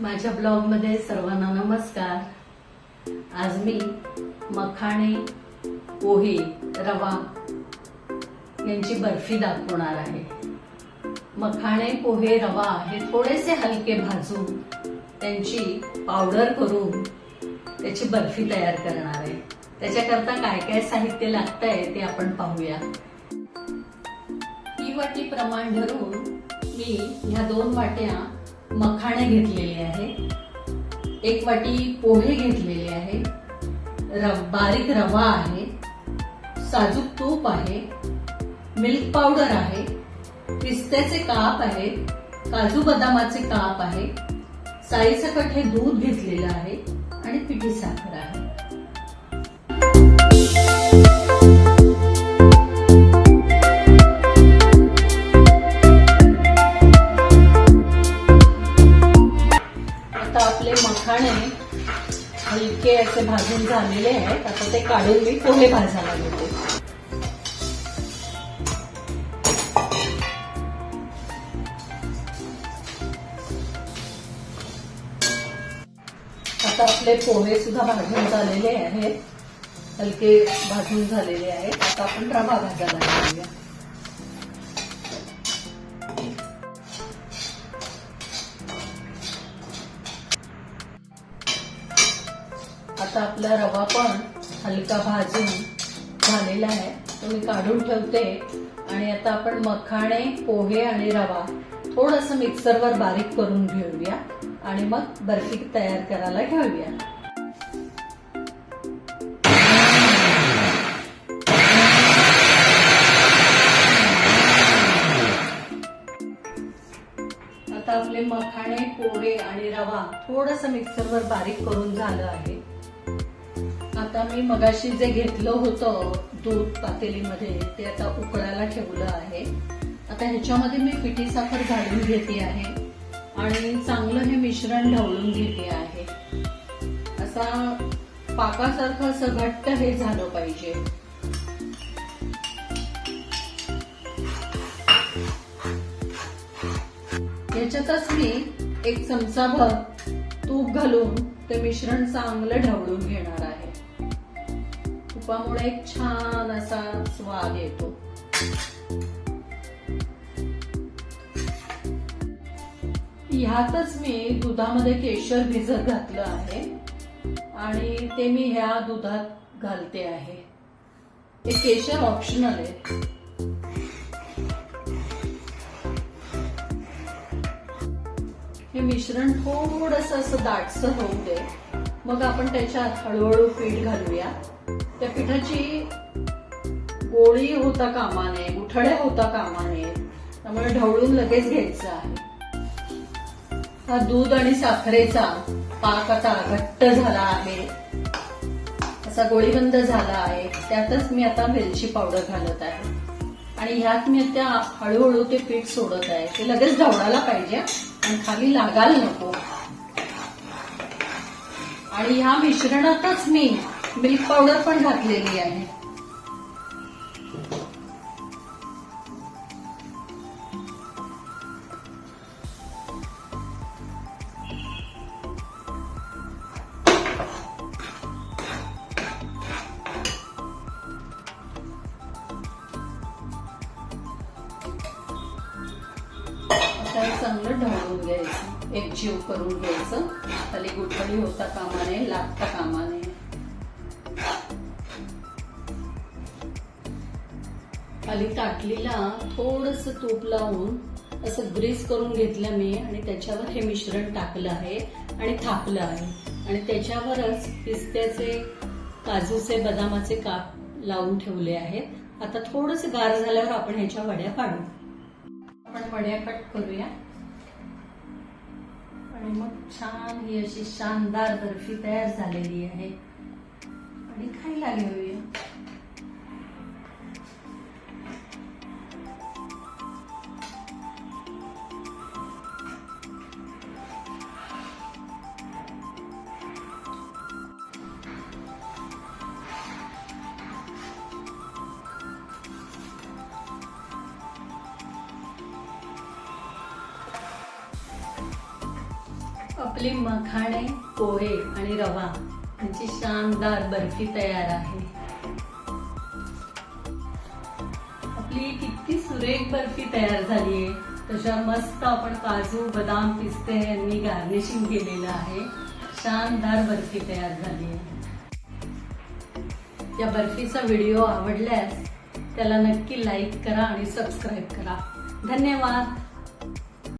माझ्या ब्लॉगमध्ये सर्वांना नमस्कार. आज मी मखाणे पोहे रवा यांची बर्फी दाखवणार आहे. मखाणे पोहे रवा हे थोडेसे हलके भाजून त्यांची पावडर करून त्याची बर्फी तयार करणार आहे. त्याच्याकरता काय काय साहित्य लागतंय ते आपण पाहूया. ही वाटी प्रमाण धरून मी ह्या दोन वाट्या मखाणे घेतलेले आहे. एक वाटी पोहे घेतलेले आहे. बारीक रवा आहे. साजूक तूप आहे. मिल्क पावडर आहे. पिस्त्याचे काप आहे. काजू बदामाचे काप आहे. साईसकट हे दूध घेतलेलं आहे आणि पिठी साखर आहे. मखाणे हलके असे भाजून झालेले आहेत. आता ते काढून मी पोहे भाजायला घेते आता आपले पोहे सुद्धा भाजून झालेले आहेत. हलके भाजून झालेले आहेत. आता आपण रवा भाजायला घेऊया आता आपला रवा पण हलका भाजून झालेला आहे. तो मी काढून ठेवते. आणि आता आपण मखाणे पोहे आणि रवा थोडस मिक्सरवर बारीक करून घेऊया. आणि मग बर्फी तयार करायला घेऊया. आता आपले मखाणे पोहे आणि रवा थोडस मिक्सरवर बारीक करून झालं आहे. आता मी मगाशी जे घेतलं होतं दूध पातेलीमध्ये ते आता उकळायला ठेवलं आहे. आता ह्याच्यामध्ये मी पिठी साखर घालून घेते आहे आणि चांगलं हे मिश्रण ढवळून घेते आहे. असा पाकासारखं असं घट्ट हे झालं पाहिजे. याच्यातच मी एक चमचाभर तूप घालून ते मिश्रण चांगलं ढवळून घेणार आहे. तुपामुळे एक छान असा स्वाद येतो. ह्यातच मी दुधामध्ये केशर भिजत घातलं आहे आणि ते मी ह्या दुधात घालते आहे. हे केशर ऑप्शनल आहे. हे मिश्रण थोडस असं दाटस होऊ दे. मग आपण त्याच्यात हळूहळू पीठ घालूया. त्या पिठाची गोळी होता कामा नये गुठळ्या होता कामा नये त्यामुळे ढवळून लगेच घ्यायचं आहे. हा दूध आणि साखरेचा पाक आता घट्ट झाला आहे. असा गोळीबंद झाला आहे. त्यातच मी आता वेलची पावडर घालत आहे. आणि ह्यात मी त्या हळूहळू ते पीठ सोडत आहे. ते लगेच ढवळायला पाहिजे आणि खाली लागायला नको. आणि ह्या मिश्रणातच मी मिल्क पावडर पण घातलेली आहे. आता चांगलं ढवळून घ्यायचं. एक जीव करून घ्यायचं. खाली गुठळी होता कामा नये लागता कामा नये खाली ताटलीला थोडस तूप लावून असं ग्रीस करून घेतलं मी आणि त्याच्यावर हे मिश्रण टाकलं आहे आणि थापलं आहे. आणि त्याच्यावरच पिस्त्याचे काजूचे बदामाचे काप लावून ठेवले आहेत. आता थोडंसं गार झाल्यावर आपण ह्याच्या वड्या पाडू आपण वड्या कट करूया. आणि मग छान ही अशी शानदार बर्फी तयार झालेली आहे. आणि खायला घेऊया आपली मखाणे पोहे आणि रवा यांची शानदार बर्फी तयार आहे. आपली किती सुरेख बर्फी तयार झाली आहे तशा मस्त आपण काजू बदाम पिस्ते यांनी गार्निशिंग केलेलं आहे. शानदार बर्फी तयार झाली आहे या बर्फीचा व्हिडिओ आवडल्यास त्याला नक्की लाईक करा आणि सबस्क्राईब करा. धन्यवाद!